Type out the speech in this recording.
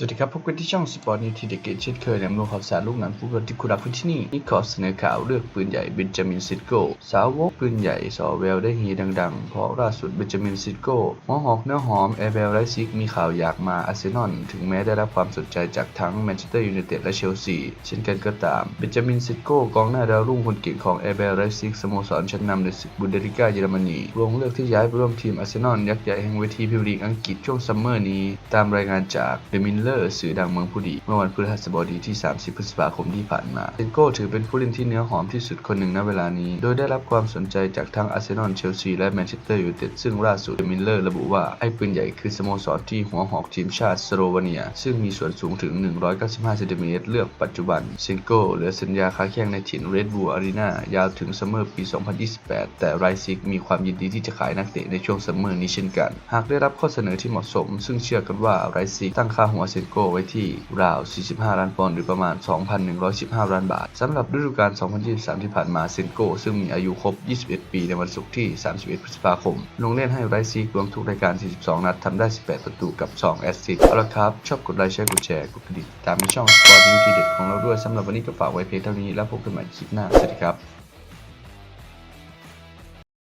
สวัสดีครับพบกันที่ช่องสปอร์ตนิวทีเด็กเกตเช่นเคยนำลงข่าวสารลูกหนังฟุตบอลที่คุณรักที่นี่นี่ขอเสนอข่าวเลือกปืนใหญ่เบนจามินซิโก้สาวกปืนใหญ่สอแววได้ฮีดังๆ เพราะล่าสุดเบนจามินซิโก้หัวหอกเนื้อหอมแอร์เบลไรซิกมีข่าวอยากมาอาร์เซนอลถึงแม้ได้รับความสนใจจากทั้งแมนเชสเตอร์ยูไนเต็ดและเชลซีเช่นกันก็ตามเบนจามินซิโก้กองหน้าดาวรุ่งคนเก่งของแอร์เบลไรซิกสโมสรชั้นนำในศึกบุนเดลิก้าเยอรมนีวงเลือกที่ย้ายไปร่วมทีมอาร์เซนอลยักษ์ใหญ่แห่งเวทีพรีเมียร์ลีกอังกฤษช่วงซัมเมอร์นี้ตามรายงานจากเดมิลเลอร์สื่อดังเมืองผู้ดี เมื่อวันพฤหัสบดีที่ 30 พฤษภาคมที่ผ่านมาเซนโก้ถือเป็นผู้เล่นที่เนื้อหอมที่สุดคนหนึ่งณเวลานี้ โดยได้รับความสนใจจากทั้งอาร์เซนอล เชลซี และแมนเชสเตอร์ยูไนเต็ด ซึ่งล่าสุดเดมิลเลอร์ระบุว่า ไอ้ปืนใหญ่คือสโมสรที่หัวหอกทีมชาติสโลวาเนีย ซึ่งมีส่วนสูงถึง 195เซนติเมตรเลือกปัจจุบัน เซนโก้เหลือสัญญาค้าแข่งในถิ่นเรดบูลอารีนายาวถึงซัมเมอร์ปี 2028 แต่ไรซิกมีความยินดีที่จะขายนักเตะในช่วงซัมเมอร์นี้เช่นกัน หากได้รับข้อเสนอที่เหมาะสม ซึ่งเชื่อกันว่าไรซิกตั้งค่าหัวเซนโก้ไว้ที่ราว 45 ล้านปอนด์หรือประมาณ 2,115 ล้านบาทสำหรับฤดูกาล 2023 ที่ผ่านมาเซนโก้ซึ่งมีอายุครบ 21 ปีในวันศุกร์ที่ 31 พฤษภาคม ลงเล่นให้ไรซิกรวมทุกรายการ 42 นัดทำได้ 18 ประตูกับ 2 แอสซิสต์เอาละครับ ชอบกดไลค์แชร์กดแชร์กดกระดิ่งตามในช่องสปอร์ตนิวทีเด็ดของเราด้วยสำหรับวันนี้ก็ฝากไว้เพียงเท่านี้แล้วพบกันใหม่คลิปหน้าสวัสดีครับ